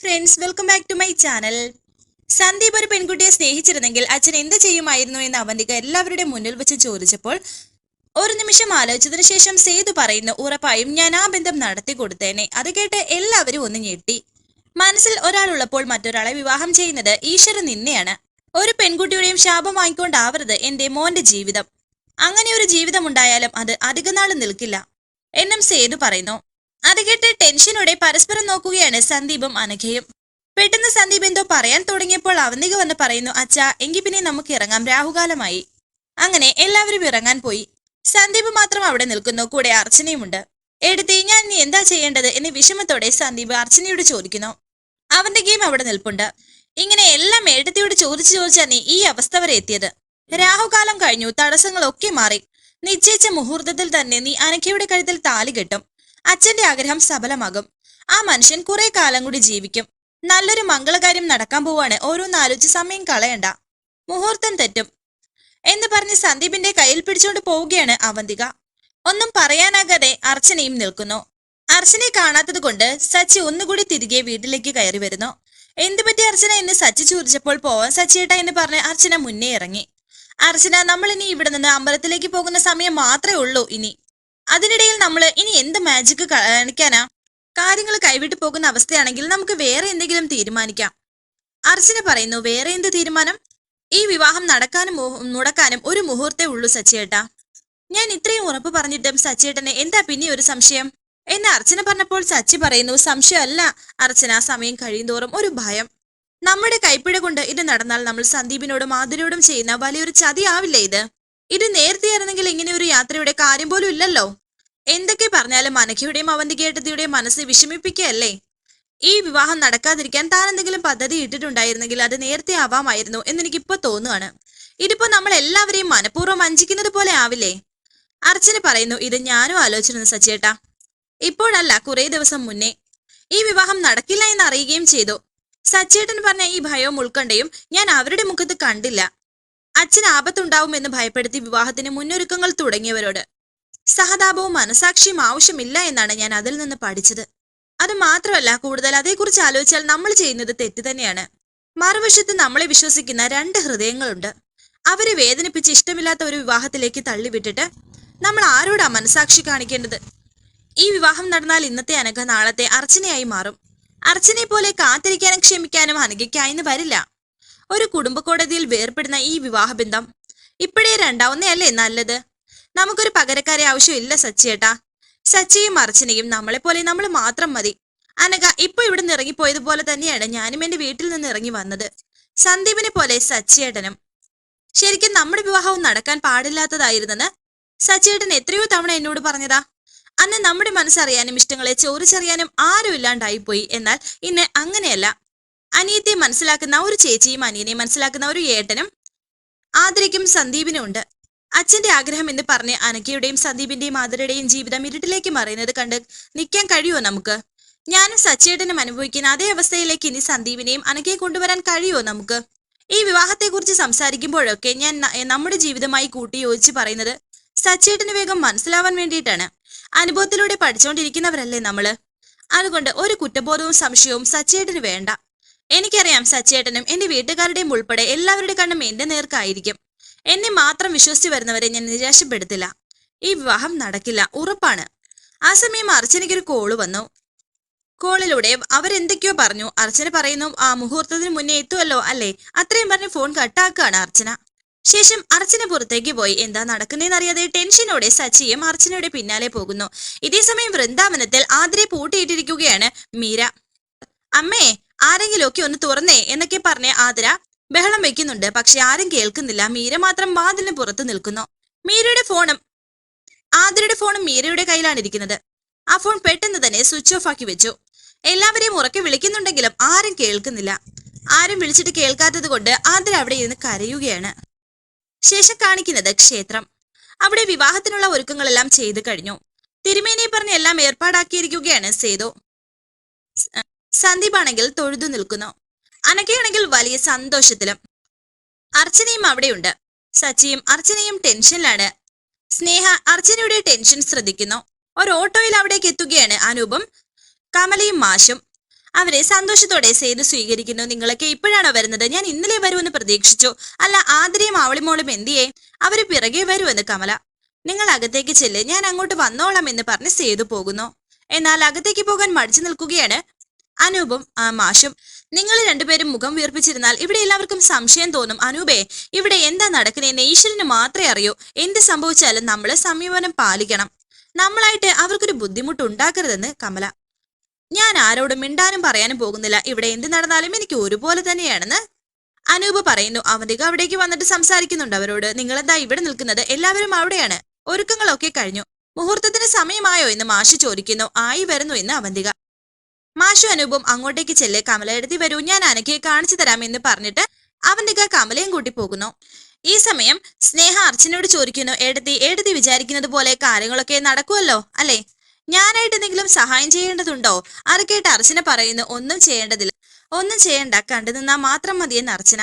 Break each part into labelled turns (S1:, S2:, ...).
S1: Friends welcome back to my channel Sandeep ഒരു പെൺകുട്ടിയെ സ്നേഹിച്ചിരുന്നെങ്കിൽ അച്ഛൻ എന്ത് ചെയ്യുമായിരുന്നു എന്ന് അവന്തിക എല്ലാവരുടെ മുന്നിൽ വെച്ച് ചോദിച്ചപ്പോൾ ഒരു നിമിഷം ആലോചിച്ചതിന് ശേഷം സേതു പറയുന്നു ഉറപ്പായും ഞാൻ ആ ബന്ധം നടത്തി കൊടുത്തേനെ. അത് കേട്ട് എല്ലാവരും ഒന്ന് ഞെട്ടി. മനസ്സിൽ ഒരാളുള്ളപ്പോൾ മറ്റൊരാളെ വിവാഹം ചെയ്യുന്നത് ഈശ്വരൻ നിന്നെയാണ്. ഒരു പെൺകുട്ടിയുടെയും ശാപം വാങ്ങിക്കൊണ്ടാവരുത് എന്റെ മോന്റെ ജീവിതം. അങ്ങനെ ഒരു ജീവിതം ഉണ്ടായാലും അത് അധികനാൾ നിൽക്കില്ല. എന്നും സേതു പറയുന്നു അത് കേട്ട് ടെൻഷനോടെ പരസ്പരം നോക്കുകയാണ് സന്ദീപും അനഘയും. പെട്ടെന്ന് സന്ദീപ് എന്തോ പറയാൻ തുടങ്ങിയപ്പോൾ അവന്തിക വന്ന് പറയുന്നു അച്ഛാ എങ്കിൽ പിന്നെ നമുക്ക് ഇറങ്ങാം. രാഹുകാലമായി. അങ്ങനെ എല്ലാവരും ഇറങ്ങാൻ പോയി. സന്ദീപ് മാത്രം അവിടെ നിൽക്കുന്നു. കൂടെ അർച്ചനയുമുണ്ട്. എടുത്തി ഞാൻ നീ എന്താ ചെയ്യേണ്ടത്? എന്ന് വിഷമത്തോടെ സന്ദീപ് അർച്ചനയോട് ചോദിക്കുന്നു. അവന്റെ ഗെയിം അവിടെ നിൽപ്പുണ്ട്. ഇങ്ങനെ എല്ലാം ഏട്ടത്തിയോട് ചോദിച്ചു ചോദിച്ചാ നീ ഈ അവസ്ഥ വരെ എത്തിയത്. രാഹുകാലം കഴിഞ്ഞു. തടസ്സങ്ങളൊക്കെ മാറി. നിശ്ചയിച്ച മുഹൂർത്തത്തിൽ തന്നെ നീ അനഘയുടെ കഴുത്തിൽ താലി കെട്ടും. അച്ഛന്റെ ആഗ്രഹം സഫലമാകും. ആ മനുഷ്യൻ കുറെ കാലം കൂടി ജീവിക്കും. നല്ലൊരു മംഗളകാര്യം നടക്കാൻ പോവാണ് ഓരോന്നാലോചിച്ച് സമയം കളയണ്ട. മുഹൂർത്തം തെറ്റും. എന്ന് പറഞ്ഞ് സന്ദീപിന്റെ കയ്യിൽ പിടിച്ചുകൊണ്ട് പോവുകയാണ് അവന്തിക. ഒന്നും പറയാനാകാതെ അർച്ചനയും നിൽക്കുന്നു. അർച്ചനെ കാണാത്തത് കൊണ്ട് സച്ചി ഒന്നുകൂടി തിരികെ വീട്ടിലേക്ക് കയറി വരുന്നു. എന്തു പറ്റി അർച്ചന എന്ന് സച്ചി ചോദിച്ചപ്പോൾ പോവാൻ സച്ചിയേട്ട എന്ന് പറഞ്ഞ് അർച്ചന മുന്നേ ഇറങ്ങി. അർച്ചന നമ്മൾ ഇനി ഇവിടെ നിന്ന് അമ്പലത്തിലേക്ക് പോകുന്ന സമയം മാത്രമേ ഉള്ളൂ ഇനി. അതിനിടയിൽ നമ്മൾ ഇനി എന്ത് മാജിക് കാണിക്കാനാ? കാര്യങ്ങൾ കൈവിട്ടു പോകുന്ന അവസ്ഥയാണെങ്കിൽ നമുക്ക് വേറെ എന്തെങ്കിലും തീരുമാനിക്കാം. അർച്ചന പറയുന്നു വേറെ എന്ത് തീരുമാനം? ഈ വിവാഹം നടക്കാനും മുടക്കാനും ഒരു മുഹൂർത്തേ ഉള്ളൂ സച്ചേട്ട. ഞാൻ ഇത്രയും ഉറപ്പ് പറഞ്ഞിട്ടും സച്ചിയേട്ടന് എന്താ പിന്നെ ഒരു സംശയം? എന്ന് അർച്ചന പറഞ്ഞപ്പോൾ സച്ചി പറയുന്നു സംശയമല്ല അർച്ചന സമയം കഴിയുന്തോറും ഒരു ഭയം. നമ്മുടെ കൈപ്പിഴ കൊണ്ട് ഇത് നടന്നാൽ നമ്മൾ സന്ദീപിനോടും മാധുരിയോടും ചെയ്യുന്ന വലിയൊരു ചതിയാവില്ലേ ഇത്? ഇത് നേരത്തെയായിരുന്നെങ്കിൽ ഇങ്ങനെ ഒരു യാത്രയുടെ കാര്യം പോലും ഇല്ലല്ലോ. എന്തൊക്കെ പറഞ്ഞാലും അനഘയുടെയും അവന്തികേട്ടത്തിയുടെയും മനസ്സ് വിഷമിപ്പിക്കുകയല്ലേ? ഈ വിവാഹം നടക്കാതിരിക്കാൻ താൻ എന്തെങ്കിലും പദ്ധതി ഇട്ടിട്ടുണ്ടായിരുന്നെങ്കിൽ അത് നേരത്തെ ആവാമായിരുന്നു എന്നെനിക്കിപ്പോ തോന്നുകയാണ് ഇതിപ്പോ നമ്മൾ എല്ലാവരെയും മനഃപൂർവം വഞ്ചിക്കുന്നത് പോലെ ആവില്ലേ? അർച്ചന പറയുന്നു ഇത് ഞാനും ആലോചിച്ചിരുന്നു സച്ചേട്ടാ. ഇപ്പോഴല്ല കുറേ ദിവസം മുന്നേ. ഈ വിവാഹം നടക്കില്ല എന്ന് അറിയുകയും ചെയ്തു. സച്ചേട്ടൻ പറഞ്ഞ ഈ ഭയവും ഉൾക്കണ്ടയും ഞാൻ അവരുടെ മുഖത്ത് കണ്ടില്ല. അച്ഛൻ ആപത്തുണ്ടാവുമെന്ന് ഭയപ്പെടുത്തി വിവാഹത്തിന് മുന്നൊരുക്കങ്ങൾ തുടങ്ങിയവരോട്. സഹതാപവും മനസാക്ഷിയും ആവശ്യമില്ല എന്നാണ് ഞാൻ അതിൽ നിന്ന് പഠിച്ചത്. അത് മാത്രമല്ല കൂടുതൽ അതേക്കുറിച്ച് ആലോചിച്ചാൽ നമ്മൾ ചെയ്യുന്നത് തെറ്റ് തന്നെയാണ്. മറുവശത്ത് നമ്മളെ വിശ്വസിക്കുന്ന രണ്ട് ഹൃദയങ്ങളുണ്ട്. അവരെ വേദനിപ്പിച്ച് ഇഷ്ടമില്ലാത്ത ഒരു വിവാഹത്തിലേക്ക് തള്ളിവിട്ടിട്ട് നമ്മൾ ആരോടാ മനസാക്ഷി കാണിക്കേണ്ടത്? ഈ വിവാഹം നടന്നാൽ ഇന്നത്തെ അനഘ നാളത്തെ അർച്ചനയായി മാറും. അർച്ചനയെ പോലെ കാത്തിരിക്കാനും ക്ഷമിക്കാനും അനഘയ്ക്കായിന്ന് വരില്ല. ഒരു കുടുംബ കോടതിയിൽ വേർപ്പെടുന്ന ഈ വിവാഹബന്ധം ഇപ്പോഴേ രണ്ടാവുന്നതല്ലേ നല്ലത്? നമുക്കൊരു പകരക്കാരെ ആവശ്യമില്ല സച്ചിയേട്ടാ. സച്ചിയും അർച്ചനയും നമ്മളെ പോലെ നമ്മൾ മാത്രം മതി. അനക ഇപ്പൊ ഇവിടെ നിന്ന് ഇറങ്ങിപ്പോയതുപോലെ തന്നെയാണ് ഞാനും എന്റെ വീട്ടിൽ നിന്ന് ഇറങ്ങി വന്നത്. സന്ദീപിനെ പോലെ സച്ചിയേട്ടനും. ശരിക്കും നമ്മുടെ വിവാഹവും നടക്കാൻ പാടില്ലാത്തതായിരുന്നെന്ന് സച്ചിയേട്ടൻ എത്രയോ തവണ എന്നോട് പറഞ്ഞതാ. അന്ന് നമ്മുടെ മനസ്സറിയാനും ഇഷ്ടങ്ങളെ ചോദിച്ചറിയാനും ആരും ഇല്ലാണ്ടായിപ്പോയി. എന്നാൽ ഇന്ന് അങ്ങനെയല്ല. അനിയത്തെ മനസ്സിലാക്കുന്ന ഒരു ചേച്ചിയും അനിയനെ മനസ്സിലാക്കുന്ന ഒരു ഏട്ടനും ആദരയ്ക്കും സന്ദീപിനും ഉണ്ട് അച്ഛന്റെ ആഗ്രഹം എന്ന് പറഞ്ഞ് അനക്കയുടെയും സന്ദീപിന്റെയും ആദരയുടെയും ജീവിതം ഇരുട്ടിലേക്ക് മറയുന്നത് കണ്ട് നിൽക്കാൻ കഴിയുമോ നമുക്ക്? ഞാനും സച്ചേട്ടനും അനുഭവിക്കുന്ന അതേ അവസ്ഥയിലേക്ക് ഇനി സന്ദീപിനെയും അനക്കയെ കൊണ്ടുവരാൻ കഴിയുമോ നമുക്ക്? ഈ വിവാഹത്തെക്കുറിച്ച് സംസാരിക്കുമ്പോഴൊക്കെ ഞാൻ നമ്മുടെ ജീവിതമായി കൂട്ടി യോജിച്ച് പറയുന്നത് സച്ചേട്ടന് വേഗം മനസ്സിലാവാൻ വേണ്ടിയിട്ടാണ്. അനുഭവത്തിലൂടെ പഠിച്ചുകൊണ്ടിരിക്കുന്നവരല്ലേ നമ്മൾ? അതുകൊണ്ട് ഒരു കുറ്റബോധവും സംശയവും സച്ചേട്ടന് വേണ്ട. എനിക്കറിയാം സച്ചേട്ടനും എന്റെ വീട്ടുകാരുടെയും ഉൾപ്പെടെ എല്ലാവരുടെ കണ്ണും എന്റെ നേർക്കായിരിക്കും. എന്നെ മാത്രം വിശ്വസിച്ച് വരുന്നവരെ ഞാൻ നിരാശപ്പെടുത്തില്ല. ഈ വിവാഹം നടക്കില്ല. ഉറപ്പാണ്. ആ സമയം അർച്ചനയ്ക്കൊരു കോൾ വന്നു. കോളിലൂടെ അവരെന്തൊക്കെയോ പറഞ്ഞു. അർച്ചന പറയുന്നു ആ മുഹൂർത്തത്തിന് മുന്നേ എത്തുമല്ലോ അല്ലേ? അത്രയും പറഞ്ഞ് ഫോൺ കട്ടാക്കുകയാണ് അർച്ചന. ശേഷം അർച്ചന പുറത്തേക്ക് പോയി. എന്താ നടക്കുന്നതെന്നറിയാതെ ടെൻഷനോടെ സച്ചിയും അർച്ചനയുടെ പിന്നാലെ പോകുന്നു. ഇതേ സമയം വൃന്ദാവനത്തിൽ ആതിരെ പൂട്ടിയിട്ടിരിക്കുകയാണ് മീര. അമ്മേ ആരെങ്കിലും ഒക്കെ ഒന്ന് തുറന്നേ എന്നൊക്കെ പറഞ്ഞ് ആതിര ബഹളം വെക്കുന്നുണ്ട്. പക്ഷെ ആരും കേൾക്കുന്നില്ല. മീര മാത്രം വാതിലിന് പുറത്ത് നിൽക്കുന്നു. മീരയുടെ ഫോണും ആതിരയുടെ ഫോണും മീരയുടെ കയ്യിലാണ് ഇരിക്കുന്നത്. ആ ഫോൺ പെട്ടെന്ന് തന്നെ സ്വിച്ച് ഓഫ് ആക്കി വെച്ചു. എല്ലാവരെയും ഉറക്കെ വിളിക്കുന്നുണ്ടെങ്കിലും ആരും കേൾക്കുന്നില്ല. ആരും വിളിച്ചിട്ട് കേൾക്കാത്തത് കൊണ്ട് ആതിര അവിടെ ഇരുന്ന് കരയുകയാണ്. ശേഷം കാണിക്കുന്നത് ക്ഷേത്രം. അവിടെ വിവാഹത്തിനുള്ള ഒരുക്കങ്ങളെല്ലാം ചെയ്തു കഴിഞ്ഞു. തിരുമേനിയെ പറഞ്ഞ് എല്ലാം ഏർപ്പാടാക്കിയിരിക്കുകയാണ് സേതു. സന്ദീപാണെങ്കിൽ തൊഴുതു നിൽക്കുന്നു. അനക്കയാണെങ്കിൽ വലിയ സന്തോഷത്തിലും. അർച്ചനയും അവിടെയുണ്ട്. സച്ചിയും അർച്ചനയും ടെൻഷനിലാണ്. സ്നേഹ അർച്ചനയുടെ ടെൻഷൻ ശ്രദ്ധിക്കുന്നു. ഒരു ഓട്ടോയിൽ അവിടേക്ക് എത്തുകയാണ് അനൂപും കമലയും മാഷും. അവരെ സന്തോഷത്തോടെ സേതു സ്വീകരിക്കുന്നു. നിങ്ങളൊക്കെ ഇപ്പോഴാണോ വരുന്നത്? ഞാൻ ഇന്നലെ വരുമെന്ന് പ്രതീക്ഷിച്ചു. അല്ല ആതിരയും അവളിമോളും എന്തിയേ? അവർ പിറകെ വരുമെന്ന് കമല. നിങ്ങൾ അകത്തേക്ക് ചെല്ല്. ഞാൻ അങ്ങോട്ട് വന്നോളാം എന്ന് പറഞ്ഞ് സേതു പോകുന്നു. എന്നാൽ അകത്തേക്ക് പോകാൻ മടിച്ചു നിൽക്കുകയാണ് അനൂപും മാഷും. നിങ്ങൾ രണ്ടുപേരും മുഖം വീർപ്പിച്ചിരുന്നാൽ ഇവിടെ എല്ലാവർക്കും സംശയം തോന്നും. അനൂപേ ഇവിടെ എന്താ നടക്കുന്നതെന്ന് ഈശ്വരന് മാത്രമേ അറിയൂ. എന്ത് സംഭവിച്ചാലും നമ്മൾ സംയമനം പാലിക്കണം. നമ്മളായിട്ട് അവർക്കൊരു ബുദ്ധിമുട്ട് ഉണ്ടാക്കരുതെന്ന് കമല. ഞാൻ ആരോടും മിണ്ടാനും പറയാനും പോകുന്നില്ല. ഇവിടെ എന്ത് നടന്നാലും എനിക്ക് ഒരുപോലെ തന്നെയാണെന്ന് അനൂപ് പറയുന്നു. അവന്തിക അവിടേക്ക് വന്നിട്ട് സംസാരിക്കുന്നുണ്ട് അവരോട്. നിങ്ങളെന്താ ഇവിടെ നിൽക്കുന്നത്? എല്ലാവരും അവിടെയാണ്. ഒരുക്കങ്ങളൊക്കെ കഴിഞ്ഞു. മുഹൂർത്തത്തിന് സമയമായോ എന്ന് മാഷി ചോദിക്കുന്നു. ആയി വരുന്നു എന്ന് അവന്തിക. മാഷു അനൂപും അങ്ങോട്ടേക്ക് ചെല്ല് കമല എടുത്തി വരൂ ഞാൻ അനക്കെ കാണിച്ചു തരാം എന്ന് പറഞ്ഞിട്ട് അവന്റെ കമലയും കൂട്ടി പോകുന്നു. ഈ സമയം സ്നേഹ അർച്ചനയോട് ചോദിക്കുന്നു എടുത്തി എടുത്തി വിചാരിക്കുന്നത് പോലെ കാര്യങ്ങളൊക്കെ നടക്കുമല്ലോ അല്ലേ? ഞാനായിട്ട് എന്തെങ്കിലും സഹായം ചെയ്യേണ്ടതുണ്ടോ? അറക്കേട്ട് അർച്ചന പറയുന്നു ഒന്നും ചെയ്യേണ്ടതില്ല ഒന്നും ചെയ്യേണ്ട കണ്ടു നിന്നാ മാത്രം മതിയെന്ന് അർച്ചന.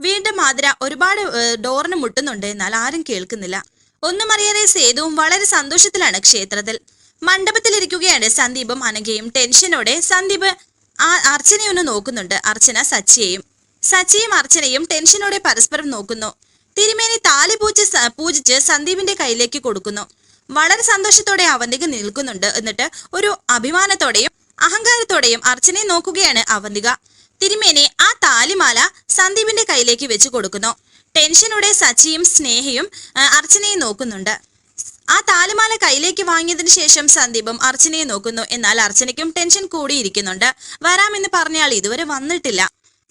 S1: വീണ്ടും മാതിര ഒരുപാട് ഡോറിന് മുട്ടുന്നുണ്ട് എന്നാൽ ആരും കേൾക്കുന്നില്ല. ഒന്നും അറിയാതെ സേതുവും വളരെ സന്തോഷത്തിലാണ് ക്ഷേത്രത്തിൽ. മണ്ഡപത്തിലിരിക്കുകയാണ് സന്ദീപും അനഘയും. ടെൻഷനോടെ സന്ദീപ് ആ അർച്ചനയൊന്ന് നോക്കുന്നുണ്ട്. അർച്ചന സച്ചിയെയും സച്ചിയും അർച്ചനയും ടെൻഷനോടെ പരസ്പരം നോക്കുന്നു. തിരുമേനി താലി പൂജ പൂജിച്ച് സന്ദീപിന്റെ കയ്യിലേക്ക് കൊടുക്കുന്നു. വളരെ സന്തോഷത്തോടെ അവന്തിക നിൽക്കുന്നുണ്ട്. എന്നിട്ട് ഒരു അഭിമാനത്തോടെയും അഹങ്കാരത്തോടെയും അർച്ചനയെ നോക്കുകയാണ് അവന്തിക. തിരുമേനി ആ താലിമാല സന്ദീപിന്റെ കയ്യിലേക്ക് വെച്ച് കൊടുക്കുന്നു. ടെൻഷനോടെ സച്ചിയും സ്നേഹയും അർച്ചനയെ നോക്കുന്നുണ്ട്. ആ താലിമാല കയ്യിലേക്ക് വാങ്ങിയതിനു ശേഷം സന്ദീപും അർച്ചനയെ നോക്കുന്നു. എന്നാൽ അർച്ചനയ്ക്കും ടെൻഷൻ കൂടിയിരിക്കുന്നുണ്ട്. വരാമെന്ന് പറഞ്ഞയാൾ ഇതുവരെ വന്നിട്ടില്ല.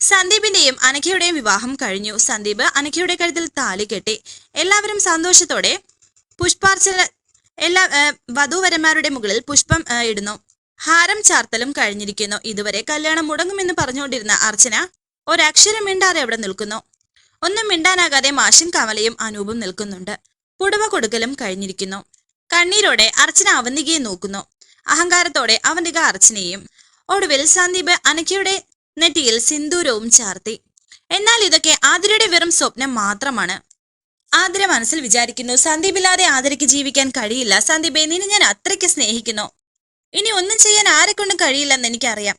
S1: സന്ദീപിന്റെയും അനഘയുടെയും വിവാഹം കഴിഞ്ഞു. സന്ദീപ് അനഘയുടെ കഴുത്തിൽ താലി കെട്ടി. എല്ലാവരും സന്തോഷത്തോടെ പുഷ്പാർച്ചന എല്ലാ വധൂവരന്മാരുടെ മുകളിൽ പുഷ്പം ഇടുന്നു. ഹാരം ചാർത്തലും കഴിഞ്ഞിരിക്കുന്നു. ഇതുവരെ കല്യാണം മുടങ്ങുമെന്ന് പറഞ്ഞുകൊണ്ടിരുന്ന അർച്ചന ഒരക്ഷരം മിണ്ടാതെ അവിടെ നിൽക്കുന്നു. ഒന്നും മിണ്ടാനാകാതെ മാഷിൻ കമലയും അനൂപും നിൽക്കുന്നുണ്ട്. പുടവ കൊടുക്കലും കഴിഞ്ഞിരിക്കുന്നു. കണ്ണീരോടെ അർച്ചന അവന്തികയെ നോക്കുന്നു. അഹങ്കാരത്തോടെ അവന്തിക അർച്ചനയും ഒടുവിൽ സന്ദീപ് അനക്കയുടെ നെറ്റിയിൽ സിന്ദൂരവും ചാർത്തി. എന്നാൽ ഇതൊക്കെ ആതിരയുടെ വെറും സ്വപ്നം മാത്രമാണ്. ആതിര മനസ്സിൽ വിചാരിക്കുന്നു സന്ദീപില്ലാതെ ആതിരയ്ക്ക് ജീവിക്കാൻ കഴിയില്ല. സന്ദീപെ നിന്നെ ഞാൻ അത്രയ്ക്ക് സ്നേഹിക്കുന്നു. ഇനി ഒന്നും ചെയ്യാൻ ആരെ കൊണ്ടും കഴിയില്ലെന്ന് എനിക്കറിയാം.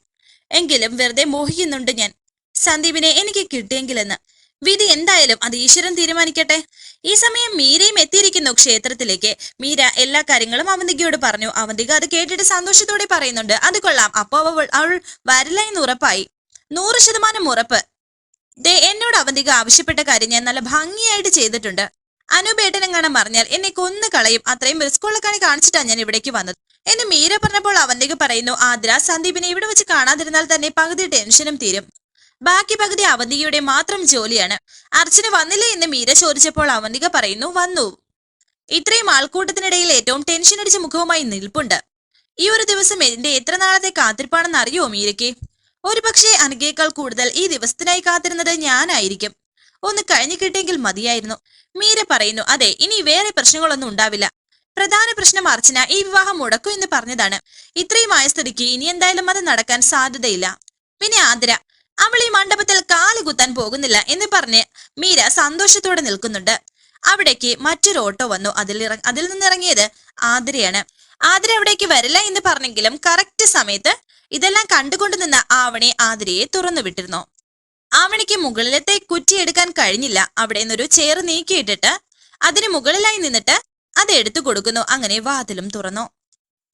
S1: എങ്കിലും വെറുതെ മോഹിക്കുന്നുണ്ട് ഞാൻ. സന്ദീപിനെ എനിക്ക് കിട്ടിയെങ്കിലെന്ന്. വിധി എന്തായാലും അത് ഈശ്വരൻ തീരുമാനിക്കട്ടെ. ഈ സമയം മീരയും എത്തിയിരിക്കുന്നു ക്ഷേത്രത്തിലേക്ക്. മീര എല്ലാ കാര്യങ്ങളും അവന്തികയോട് പറഞ്ഞു. അവന്തിക അത് കേട്ടിട്ട് സന്തോഷത്തോടെ പറയുന്നുണ്ട്. അത് കൊള്ളാം. അപ്പോ അവൾ അവൾ വരില്ല എന്ന് ഉറപ്പായി. നൂറ് ശതമാനം ഉറപ്പ്. ദേ എന്നോട് അവന്തിക ആവശ്യപ്പെട്ട കാര്യം ഞാൻ നല്ല ഭംഗിയായിട്ട് ചെയ്തിട്ടുണ്ട്. അനുപേട്ടനം കാണാൻ പറഞ്ഞാൽ എന്നെ കൊന്നു കളയും. അത്രയും റിസ്ക്കുള്ള കണി കാണിച്ചിട്ടാണ് ഞാൻ ഇവിടേക്ക് വന്നത്. എന്ന് മീര പറഞ്ഞപ്പോൾ അവന്തിക പറയുന്നു ആദ്ര സന്ദീപിനെ ഇവിടെ വെച്ച് കാണാതിരുന്നാൽ തന്നെ പകുതി ടെൻഷനും തീരും. ബാക്കി പകുതി അവന്തികയുടെ മാത്രം ജോലിയാണ്. അർച്ചന വന്നില്ലേ എന്ന് മീര ചോദിച്ചപ്പോൾ അവന്തിക പറയുന്നു വന്നു. ഇത്രയും ആൾക്കൂട്ടത്തിനിടയിൽ ഏറ്റവും ടെൻഷൻ അടിച്ച മുഖവുമായി നിൽപ്പുണ്ട്. ഈ ഒരു ദിവസം എന്റെ എത്ര നാളത്തെ കാത്തിരിപ്പാണെന്ന് അറിയോ മീരയ്ക്ക്? ഒരു പക്ഷേ അനഘയേക്കാൾ കൂടുതൽ ഈ ദിവസത്തിനായി കാത്തിരുന്നത് ഞാനായിരിക്കും. ഒന്ന് കഴിഞ്ഞു കിട്ടിയെങ്കിൽ മതിയായിരുന്നു. മീര പറയുന്നു അതെ ഇനി വേറെ പ്രശ്നങ്ങളൊന്നും ഉണ്ടാവില്ല. പ്രധാന പ്രശ്നം അർച്ചന ഈ വിവാഹം മുടക്കും എന്ന് പറഞ്ഞതാണ്. ഇത്രയും ആയ സ്ഥിതിക്ക് ഇനി എന്തായാലും അത് നടക്കാൻ സാധ്യതയില്ല. പിന്നെ ആതിര അവൾ ഈ മണ്ഡപത്തിൽ കാൽ കുത്താൻ പോകുന്നില്ല എന്ന് പറഞ്ഞ് മീര സന്തോഷത്തോടെ നിൽക്കുന്നുണ്ട്. അവിടേക്ക് മറ്റൊരു ഓട്ടോ വന്നു. അതിൽ അതിൽ നിന്നിറങ്ങിയത് ആതിരയാണ്. ആതിര അവിടേക്ക് വരില്ല എന്ന് പറഞ്ഞെങ്കിലും കറക്റ്റ് സമയത്ത് ഇതെല്ലാം കണ്ടുകൊണ്ട് നിന്ന ആവണി ആതിരയെ തുറന്നു വിട്ടിരുന്നു. ആവണിക്ക് മുകളിലത്തെ കുറ്റി എടുക്കാൻ കഴിഞ്ഞില്ല. അവിടെ നിന്നൊരു ചെയർ നീക്കിയിട്ടിട്ട് അതിന് മുകളിലായി നിന്നിട്ട് അത് എടുത്തു കൊടുക്കുന്നു. അങ്ങനെ വാതിലും തുറന്നു.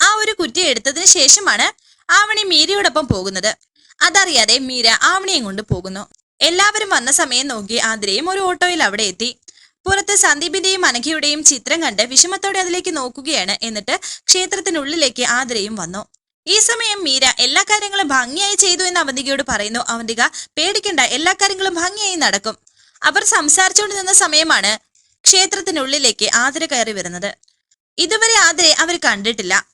S1: ആ ഒരു കുറ്റി എടുത്തതിന് ശേഷമാണ് ആവണി മീരയോടൊപ്പം പോകുന്നത്. അതറിയാതെ മീര ആവണിയും കൊണ്ട് പോകുന്നു. എല്ലാവരും വന്ന സമയം നോക്കി ആതിരയും ഒരു ഓട്ടോയിൽ അവിടെ എത്തി. പുറത്ത് സന്ദീപിന്റെയും അനഘയുടെയും ചിത്രം കണ്ട് വിഷമത്തോടെ അതിലേക്ക് നോക്കുകയാണ്. എന്നിട്ട് ക്ഷേത്രത്തിനുള്ളിലേക്ക് ആതിരയും വന്നു. ഈ സമയം മീര എല്ലാ കാര്യങ്ങളും ഭംഗിയായി ചെയ്തു എന്ന് അവന്തികയോട് പറയുന്നു. അവന്തിക പേടിക്കണ്ട എല്ലാ കാര്യങ്ങളും ഭംഗിയായി നടക്കും. അവർ സംസാരിച്ചുകൊണ്ട് നിന്ന സമയമാണ് ക്ഷേത്രത്തിനുള്ളിലേക്ക് ആതിര കയറി വരുന്നത്. ഇതുവരെ ആതിരെ അവർ കണ്ടിട്ടില്ല.